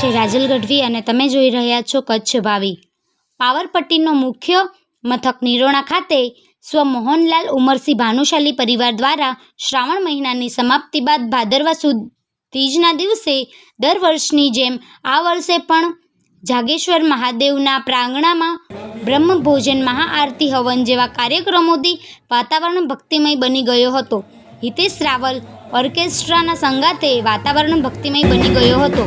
છે રાજલ ગઢવી અને તમે જોઈ રહ્યા છો કચ્છ ભાવી. પાવરપટ્ટીનો મુખ્ય મથક નિરોણા ખાતે સ્વ મોહનલાલ ઉમરસિંહ ભાનુશાલી પરિવાર દ્વારા શ્રાવણ મહિનાની સમાપ્તિ બાદ ભાદરવા સુદ તીજના દિવસે દર વર્ષની જેમ આ વર્ષે પણ જાગેશ્વર મહાદેવના પ્રાંગણામાં બ્રહ્મભોજન મહાઆરતી હવન જેવા કાર્યક્રમોથી વાતાવરણ ભક્તિમય બની ગયો હતો. હિતેશ રાવલ ઓર્કેસ્ટ્રાના સંગાતે વાતાવરણ ભક્તિમય બની ગયો હતો.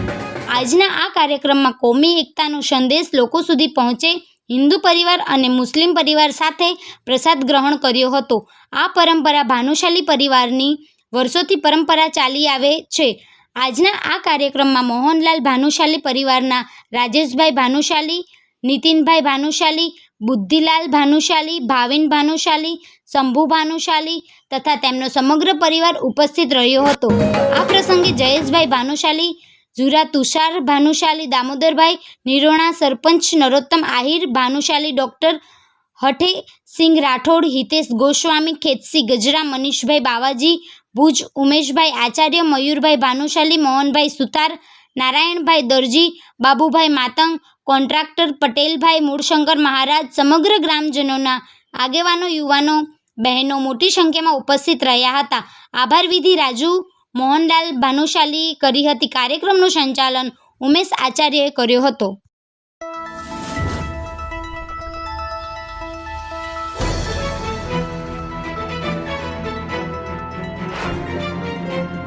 આજના આ કાર્યક્રમમાં કોમી એકતાનો સંદેશ લોકો સુધી પહોંચે, હિન્દુ પરિવાર અને મુસ્લિમ પરિવાર સાથે પ્રસાદ ગ્રહણ કર્યો હતો. આ પરંપરા ભાનુશાલી પરિવારની વર્ષોથી પરંપરા ચાલી આવે છે. આજના આ કાર્યક્રમમાં મોહનલાલ ભાનુશાલી પરિવારના રાજેશભાઈ ભાનુશાલી, નીતિનભાઈ ભાનુશાલી, બુદ્ધિલાલ ભાનુશાલી, ભાવિન ભાનુશાલી, શંભુ ભાનુશાલી તથા તેમનો સમગ્ર પરિવાર ઉપસ્થિત રહ્યો હતો. આ પ્રસંગે જયેશભાઈ ભાનુશાલી ઝુરા તુષાર ભાનુશાલી દામોદરભાઈ, નિરોણા સરપંચ નરોત્તમ આહિર, ભાનુશાલી ડૉક્ટર હઠે સિંહ રાઠોડ, હિતેશ ગોસ્વામી ખેતસી ગજરા, મનીષભાઈ બાવાજી, ભુજ ઉમેશભાઈ આચાર્ય, મયુરભાઈ ભાનુશાલી, મોહનભાઈ સુતાર નારાયણભાઈ દરજી, બાબુભાઈ માતંગ, કોન્ટ્રાક્ટર પટેલભાઈ મૂળશંકર મહારાજ, સમગ્ર ગ્રામજનોના આગેવાનો, યુવાનો, બહેનો મોટી સંખ્યામાં ઉપસ્થિત રહ્યા હતા. આભાર વિધિ રાજુ મોહનલાલ ભાનુશાલી કરી હતી કાર્યક્રમનું સંચાલન ઉમેશ આચાર્યએ કર્યો હતો.